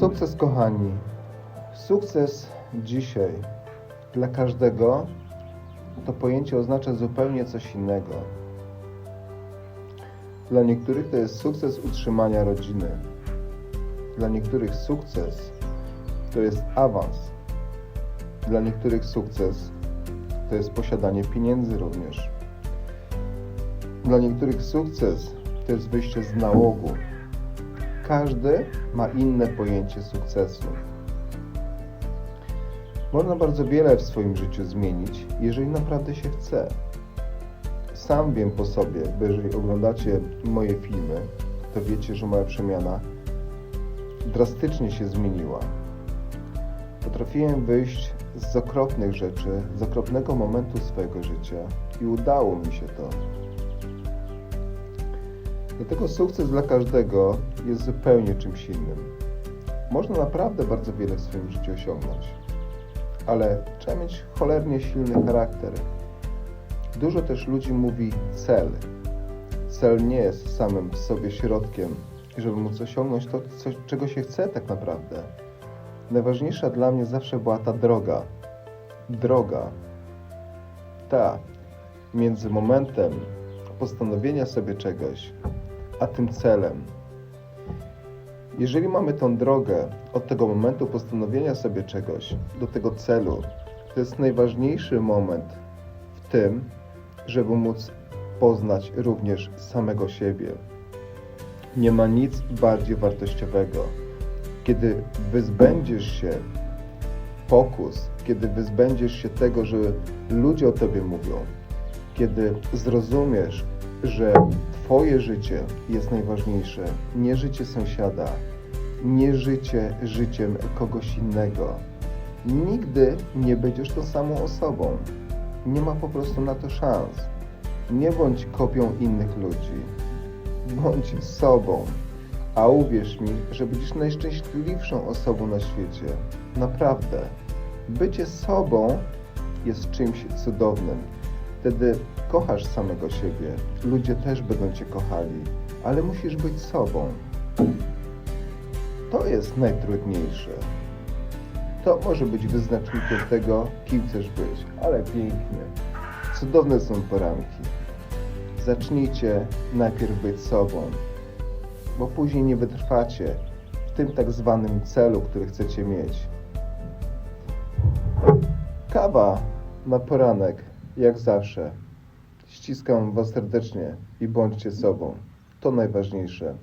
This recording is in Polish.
Sukces, kochani. Sukces dzisiaj dla każdego to pojęcie oznacza zupełnie coś innego. Dla niektórych to jest sukces utrzymania rodziny. Dla niektórych sukces to jest awans. Dla niektórych sukces to jest posiadanie pieniędzy również. Dla niektórych sukces to jest wyjście z nałogu. Każdy ma inne pojęcie sukcesu. Można bardzo wiele w swoim życiu zmienić, jeżeli naprawdę się chce. Sam wiem po sobie, bo jeżeli oglądacie moje filmy, to wiecie, że moja przemiana drastycznie się zmieniła. Potrafiłem wyjść z okropnych rzeczy, z okropnego momentu swojego życia i udało mi się to. Dlatego sukces dla każdego jest zupełnie czymś innym. Można naprawdę bardzo wiele w swoim życiu osiągnąć, ale trzeba mieć cholernie silny charakter. Dużo też ludzi mówi cel. Cel nie jest samym w sobie środkiem, żeby móc osiągnąć to, co, czego się chce tak naprawdę. Najważniejsza dla mnie zawsze była ta droga. Droga. Ta między momentem postanowienia sobie czegoś, a tym celem. Jeżeli mamy tą drogę od tego momentu postanowienia sobie czegoś do tego celu, to jest najważniejszy moment w tym, żeby móc poznać również samego siebie. Nie ma nic bardziej wartościowego. Kiedy wyzbędziesz się pokus, kiedy wyzbędziesz się tego, że ludzie o tobie mówią, kiedy zrozumiesz, że Twoje życie jest najważniejsze, nie życie sąsiada, nie życie życiem kogoś innego. Nigdy nie będziesz tą samą osobą. Nie ma po prostu na to szans. Nie bądź kopią innych ludzi. Bądź sobą. A uwierz mi, że będziesz najszczęśliwszą osobą na świecie. Naprawdę. Bycie sobą jest czymś cudownym. Wtedy kochasz samego siebie. Ludzie też będą cię kochali, ale musisz być sobą. To jest najtrudniejsze. To może być wyznacznikiem tego, kim chcesz być, ale pięknie. Cudowne są poranki. Zacznijcie najpierw być sobą, bo później nie wytrwacie w tym tak zwanym celu, który chcecie mieć. Kawa na poranek, jak zawsze. Ściskam Was serdecznie i bądźcie sobą. To najważniejsze.